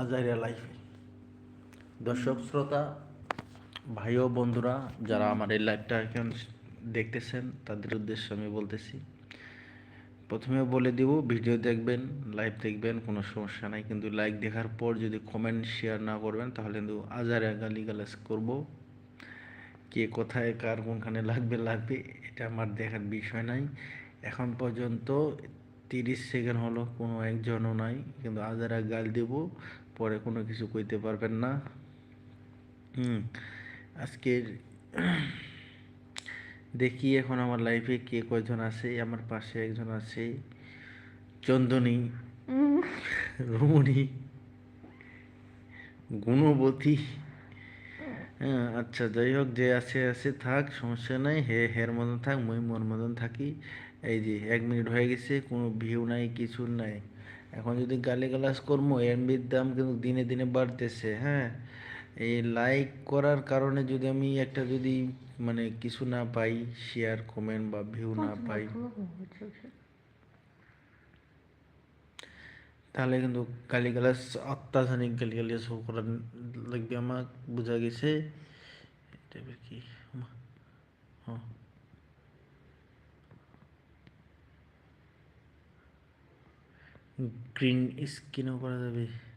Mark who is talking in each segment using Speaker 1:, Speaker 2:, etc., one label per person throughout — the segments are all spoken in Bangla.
Speaker 1: আজারিয়া লাইফে। দর্শক, শ্রোতা, ভাই ও বন্ধুরা, যারা আমার এই লাইভটা এখন দেখতেছেন, তাদের উদ্দেশ্যে আমি বলতেছি, প্রথমে বলে দিব, ভিডিও দেখবেন, লাইভ দেখবেন, কোনো সমস্যা নাই। কিন্তু লাইক দেখার পর যদি কমেন্ট শেয়ার না করবেন, তাহলে কিন্তু আজারে গালিগালাজ করব। কে কোথায়, কার কোনখানে লাগবে লাগবে, এটা আমার দেখার বিষয় নাই। এখন পর্যন্ত তিরিশ সেকেন্ড হলো কোনো একজনও নাই কিন্তু আজারা গাল দেব পরে কোনো কিছু কইতে পারবেন না। হুম আজকের দেখি এখন আমার লাইফে কে কয়জন আছে আমার পাশে একজন আছে চন্দনী রমণী গুণবতী। হ্যাঁ আচ্ছা যাই হোক যে আছে আছে থাক সমস্যা নাই। হে হের মতন থাক মুই মোর মতন থাকি। এই যে এক মিনিট হয়ে গেছে কোনো ভিউ নাই কিছু নাই। এখন যদি গালি গালাজ করব এমবির দাম কিন্তু দিনে দিনে বাড়তেছে হ্যাঁ? এই লাইক করার কারণে যদি আমি একটা যদি মানে কিছু না পাই শেয়ার কমেন্ট বা ভিউ না পাই। তাহলে কিন্তু গালিগালাজ, অত্যাধুনিক গালিগালাজ করার লাগবে আমার, বোঝা গেছে। এবার কি? হ্যাঁ। গ্রিন স্কিনও করা যাবে।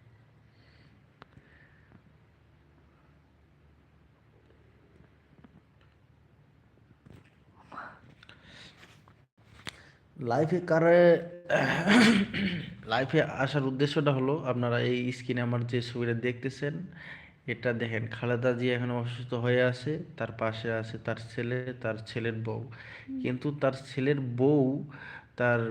Speaker 1: লাইফে কারে লাইফে আসার উদ্দেশ্যটা হলো আপনারা এই স্ক্রিনে আমার যে ছবিটা দেখতেছেন, এটা দেখেন, খালেদা জি এখন অসুস্থ হয়ে আছে, তার পাশে আছে তার ছেলে, তার ছেলের বউ। কিন্তু তার ছেলের বউ, তার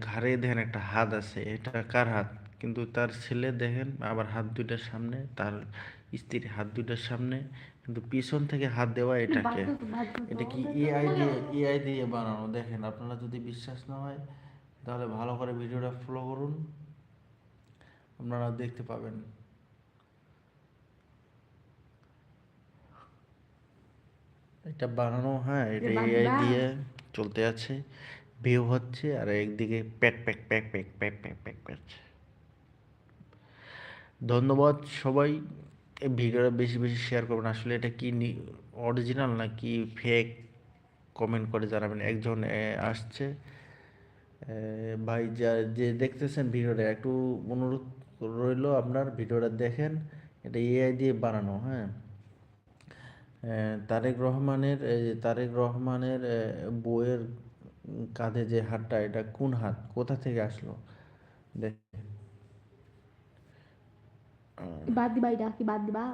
Speaker 1: ঘাড়ে দেখেন একটা হাত আছে, এটা কার হাত? কিন্তু তার ছেলে দেখেন, আবার হাত দুইটার সামনে, তার স্ত্রীর হাত দুইটার সামনে কিন্তু পিছন থেকে হাত দেওয়া এটাকে। এটা কি এআই দিয়ে এআই দিয়ে বানানো? দেখেন আপনারা যদি বিশ্বাস না হয় তাহলে ভালো করে ভিডিওটা ফলো করুন। আপনারা দেখতে পাবেন। এটা বানানো হ্যাঁ এটা এআই দিয়ে চলতে আছে। ভিউ হচ্ছে আর একদিকে pack pack pack pack pack pack pack করছে ধন্যবাদ সবাই। ভিডিওটা বেশি বেশি শেয়ার করবেন। আসলে এটা কি অরিজিনাল না কি ফেক কমেন্ট করে জানাবেন। একজন আসছে। ভাই যা যে দেখতেছেন ভিডিওটা একটু অনুরোধ রইল আপনার ভিডিওটা দেখেন। এটা এআই দিয়ে বানানো হ্যাঁ। তারেক রহমানের তারেক রহমানের এ, বউয়ের কাঁধে যে হাতটা এটা কোন হাত? কোথা থেকে আসলো? দেখ
Speaker 2: বাদ দিবা এটা কি বাদ দিবা